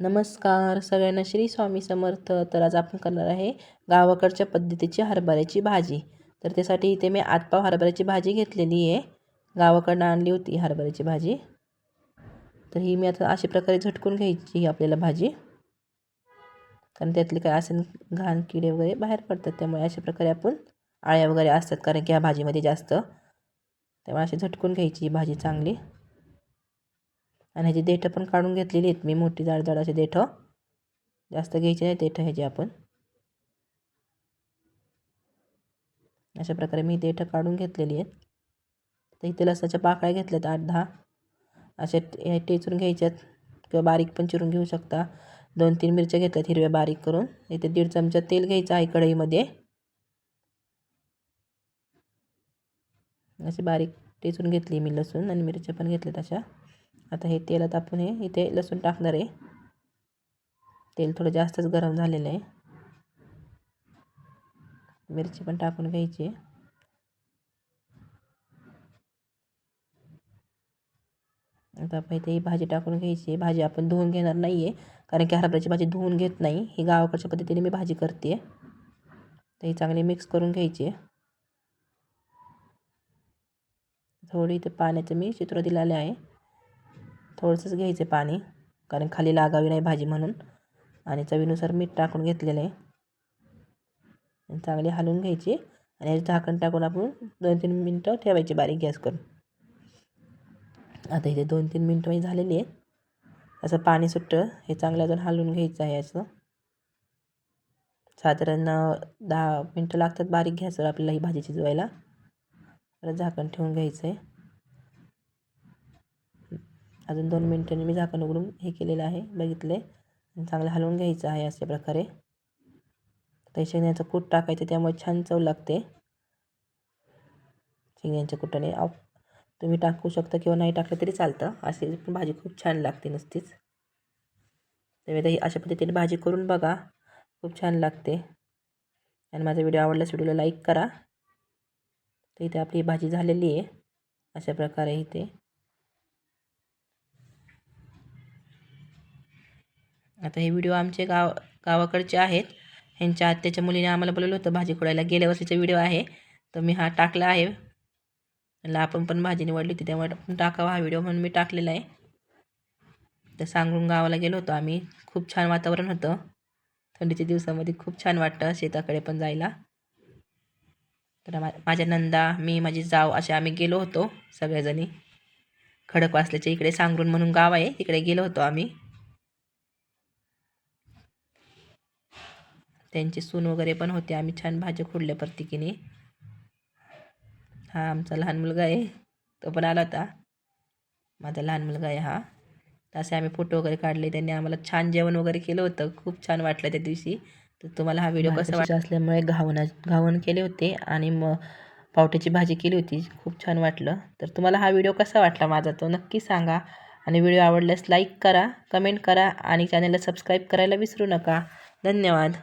नमस्कार. सगळ्यांना श्री स्वामी समर्थ. तर आज आपण करणार आहे गावाकडच्या पद्धतीची हरभऱ्याची भाजी. तर त्यासाठी इथे मी आतपाव हरभऱ्याची भाजी घेतलेली आहे. गावाकडनं आणली होती हरभऱ्याची भाजी. तर ही मी आता अशा प्रकारे झटकून घ्यायची ही आपल्याला भाजी. कारण त्यातले काय असेल घाण किडे वगैरे बाहेर पडतात. त्यामुळे अशा प्रकारे आपण आळ्या वगैरे असतात. कारण की ह्या भाजीमध्ये जास्त. त्यामुळे अशी झटकून घ्यायची ही भाजी चांगली. आणि ह्याची देठं पण काढून घेतलेली आहेत. मी मोठी जाड जाड असे देठं. जास्त घ्यायचे नाही देठं ह्याची आपण. अशा प्रकारे मी देठं काढून घेतलेली आहेत. तर इथे लसाच्या पाकळ्या घेतल्यात आठ दहा. अशा टेचून घ्यायच्यात. किंवा बारीक पण चिरून घेऊ शकता. दोन तीन मिरच्या घेतल्यात हिरव्या बारीक करून. इथे दीड चमचा तेल घ्यायचं आहे कढईमध्ये. असे बारीक टेचून घेतली मी लसूण आणि मिरच्या पण घेतल्यात अशा. आता हे तेलात आपण हे इथे लसूण टाकणार आहे. तेल थोडं जास्तच गरम झालेलं आहे. मिरची पण टाकून घ्यायची आता आपण इथे ही भाजी टाकून घ्यायची भाजी आपण धुवून घेणार नाही आहे कारण की हरभऱ्याची भाजी धुवून घेत नाही. ही गावाकडच्या पद्धतीने मी भाजी करते. तर ही चांगली मिक्स करून घ्यायची थोडी इथे पाण्याचं मी चित्र दिलेलं आहे. थोडंसंच घ्यायचं आहे पाणी कारण खाली लागावी नाही भाजी म्हणून. आणि चवीनुसार मीठ टाकून घेतलेलं आहे. चांगली हलवून घ्यायची. आणि ह्याचं झाकण टाकून आपण दोन तीन मिनटं ठेवायची बारीक गॅस करून. आता इथे दोन तीन मिनटं म्हणजे झालेली आहेत असं पाणी सुटतं. हे चांगलं अजून हलवून घ्यायचं आहे याचं साधारण दहा मिनटं लागतात बारीक गॅसवर आपल्याला ही भाजी शिजवायला. परत झाकण ठेवून घ्यायचं आहे. अजून दोन मिनटांनी मी झाकण उघडून हे केलेलं आहे बघितलं. आहे आणि चांगलं हलवून घ्यायचं आहे अशा प्रकारे. तर शेंगण्याचं कूट टाकायचं त्यामुळे छान चव लागते. शेंगण्याच्या कुटाने तुम्ही टाकू शकता किंवा नाही टाकलं तरी चालतं. अशी पण भाजी खूप छान लागते नुसतीच. त्यामुळे ही अशा पद्धतीने भाजी करून बघा. खूप छान लागते. आणि माझा व्हिडिओ आवडल्यास व्हिडिओला लाईक करा. तर इथे आपली भाजी झालेली आहे. अशा प्रकारे इथे. आता हे व्हिडिओ आमचे गाव गावाकडचे आहेत. ह्यांच्या आत्याच्या मुलीने आम्हाला बोलवलं होतं भाजी खोडायला गेल्या वर्षीचा व्हिडिओ आहे. तर मी हा टाकला आहे. म्हणलं आपण पण भाजी निवडली होती त्यामुळे आपण टाकावा हा व्हिडिओ म्हणून मी टाकलेला आहे. तर सांगून गावाला गेलो होतो आम्ही. खूप छान वातावरण होतं. थंडीच्या दिवसामध्ये खूप छान वाटतं शेताकडे पण जायला. तर मा माझ्या नंदा मी माझी जाव असे आम्ही गेलो होतो सगळ्याजणी खडकवासल्याच्या इकडे सांगरून म्हणून गाव आहे तिकडे गेलो होतो आम्ही. त्यांची सून वगैरे पण होते. आम्ही छान भाज्या खोडल्या प्रत्येकीने. हा आमचा लहान मुलगा आहे. तो पण आला होता. माझा लहान मुलगा आहे हा. असे आम्ही फोटो वगैरे काढले. त्यांनी आम्हाला छान जेवण वगैरे केलं होतं. खूप छान वाटलं त्या दिवशी. तर तुम्हाला हा व्हिडिओ कसा वाटला असल्यामुळे घावना घावण केले होते आणि मग पावट्याची भाजी केली होती. खूप छान वाटलं. तर तुम्हाला हा व्हिडिओ कसा वाटला माझा तो नक्की सांगा. आणि व्हिडिओ आवडल्यास लाईक करा कमेंट करा आणि चॅनलला सबस्क्राईब करायला विसरू नका. धन्यवाद.